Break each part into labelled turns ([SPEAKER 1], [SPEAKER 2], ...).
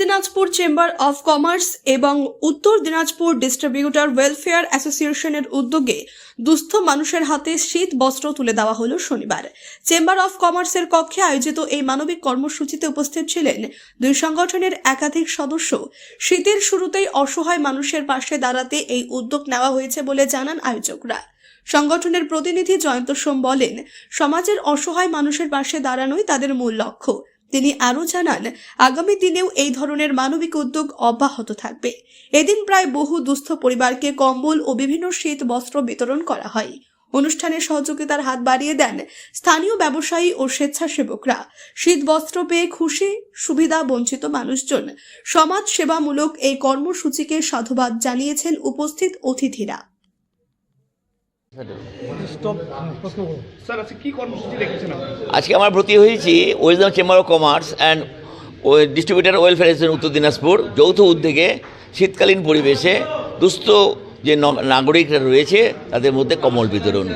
[SPEAKER 1] Dinajpur chamber of commerce এবং উত্তর Dinajpur distributor welfare অ্যাসোসিয়েশনের উদ্যোগে দুস্থ মানুষের হাতে শীত বস্ত্র তুলে দেওয়া হলো শনিবার। চেম্বার অফ কমার্সের কক্ষে আয়োজিত এই মানবিক কর্মসূচিতে উপস্থিত ছিলেন দুই সংগঠনের একাধিক সদস্য। শীতের শুরুতেই অসহায় মানুষের পাশে দাঁড়াতে এই উদ্যোগ নেওয়া হয়েছে বলে জানান আয়োজকরা। সংগঠনের প্রতিনিধি জয়ন্ত সোম বলেন, সমাজের অসহায় মানুষের পাশে দাঁড়ানোই তাদের মূল লক্ষ্য। তিনি আরও জানান, আগামী দিনেও এই ধরনের মানবিক উদ্যোগ অব্যাহত থাকবে। এদিন প্রায় বহু দুস্থ পরিবারকে কম্বল ও বিভিন্ন শীত বস্ত্র বিতরণ করা হয়। অনুষ্ঠানে সহযোগিতার হাত বাড়িয়ে দেন স্থানীয় ব্যবসায়ী ও স্বেচ্ছাসেবকরা। শীত বস্ত্র পেয়ে খুশি, সুবিধা বঞ্চিত মানুষজন। সমাজ সেবামূলক এই কর্মসূচিকে সাধুবাদ জানিয়েছেন উপস্থিত অতিথিরা।
[SPEAKER 2] স্যার, আজকে কি কর্মসূচি রেখেছেন আপনি?
[SPEAKER 3] আজকে আমরা ভর্তি হয়েছি west chamber of commerce and distributor welfare association Uttar Dinajpur যৌথ উদ্যোগে শীতকালীন পরিবেশে দুস্থ যে নাগরিকরা রয়েছে তাদের মধ্যে কমল বিতরণ।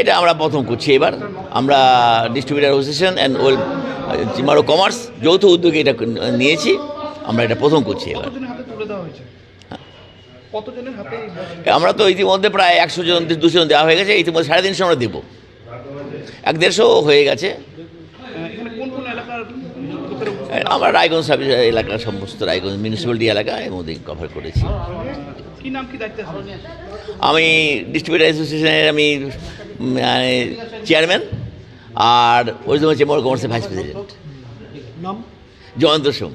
[SPEAKER 3] এটা আমরা প্রথম করছি এবার। আমরা distributor association and well chamber of commerce যৌথ উদ্যোগে এটা নিয়েছি। আমরা এটা প্রথম করছি এবার? আমরা তো ইতিমধ্যে প্রায় একশো জন দুশো জন দেওয়া হয়ে গেছে ইতিমধ্যে সাড়ে তিনশো আমরা দেবো। এক দেড়শো হয়ে গেছে? আমরা রায়গঞ্জ সাব এলাকার সমস্ত রায়গঞ্জ মিউনিসিপ্যালিটি এলাকা এর মধ্যে কভার করেছি। আমি ডিস্ট্রিবিউটার অ্যাসোসিয়েশনের আমি মানে চেয়ারম্যান আর ওই চেম্বার কমার্সের ভাইস প্রেসিডেন্ট জয়ন্ত সোম।